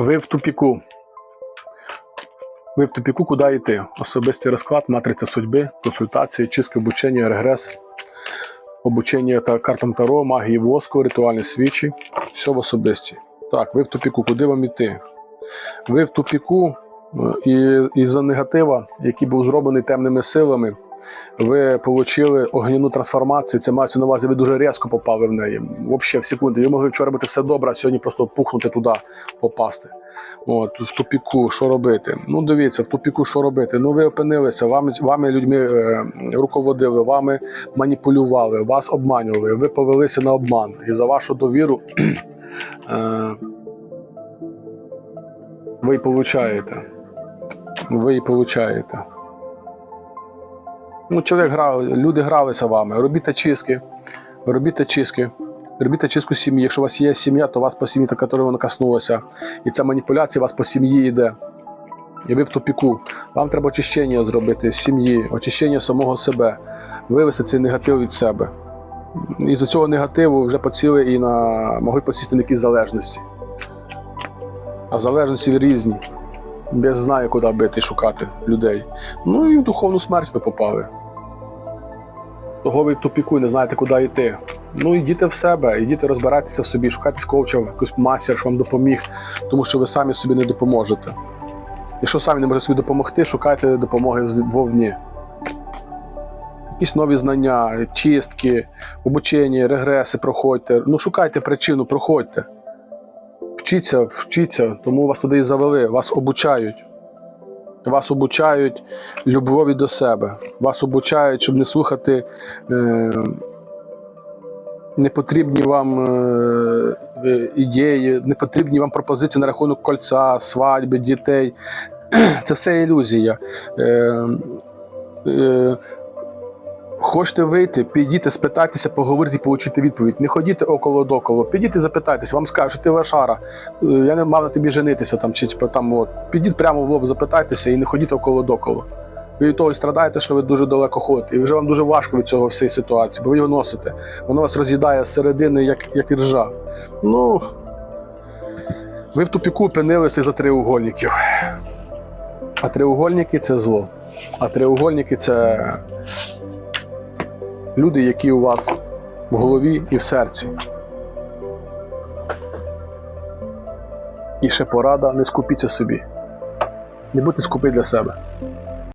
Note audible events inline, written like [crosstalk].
Ви в тупіку. Ви в тупіку, куди йти? Особистий розклад, матриця судьби, консультації, чистке обучення, регрес, обучення та картам Таро, магії воску, ритуальні свічі. Все в особисті. Так, ви в тупіку, куди вам йти? Ви в тупіку е, і із-за негатива, який був зроблений темними силами, ви отримали огняну трансформацію. Це мається на увазі, ви дуже різко попали в неї. Взагалі в секунди. Ви могли вчора робити все добре, а сьогодні просто пухнути туди, попасти. От, в тупіку, що робити? Ну, дивіться, в тупіку, що робити? Ну, ви опинилися, вами, вами людьми е, руководили, вами маніпулювали, вас обманювали, ви повелися на обман. І за вашу довіру [clears throat] е, ви й получаєте. Ви й получаєте. Ну, чоловік грав, люди гралися вами. Робіть чистки, робіть чистки. Робіть чистку сім'ї. Якщо у вас є сім'я, то вас по сім'ї, якої вона коснулася. І ця маніпуляція у вас по сім'ї йде. І ви в тупіку. Вам треба очищення зробити з сім'ї, очищення самого себе, вивести цей негатив від себе. І з цього негативу вже поціли і на могли посісти на якісь залежності. А залежності різні. Я знаю, куди бити і шукати людей. Ну і в духовну смерть ви попали. Того ви тупіку і не знаєте, куди йти. Ну йдіть в себе, йдіть розбирайтеся собі, шукайте коуча, якийсь мастер, що вам допоміг, тому що ви самі собі не допоможете. Якщо самі не можете собі допомогти, шукайте допомоги вовні. Якісь нові знання, чистки, обучення, регреси проходьте. Ну, шукайте причину, проходьте. Вчіться, вчіться, тому вас туди і завели, вас обучають. Вас обучають любові до себе. Вас обучають, щоб не слухати е, непотрібні вам е, е, ідеї, непотрібні вам пропозиції на рахунок кольця, свадьби, дітей. [clears throat] Це все ілюзія. Е, е, Хочете вийти, підійте, спитайтеся, поговорити, получити відповідь. Не ходіть около доколо, підіть і запитайтеся, вам скажуть, ти лошара, е, я не мав на тобі женитися там, чи типу, там от. Підіть прямо в лоб, запитайтеся і не ходіть около доколо. Ви від того страдаєте, що ви дуже далеко ходите. І вже вам дуже важко від цього всієї ситуації, бо ви його носите. Воно вас роз'їдає з середини, як, як іржа. Ну, ви в тупіку опинилися за треугольників. А треугольники це зло. А треугольники це люди, які у вас в голові і в серці. І ще порада, не скупіться собі. Не будьте скупі для себе.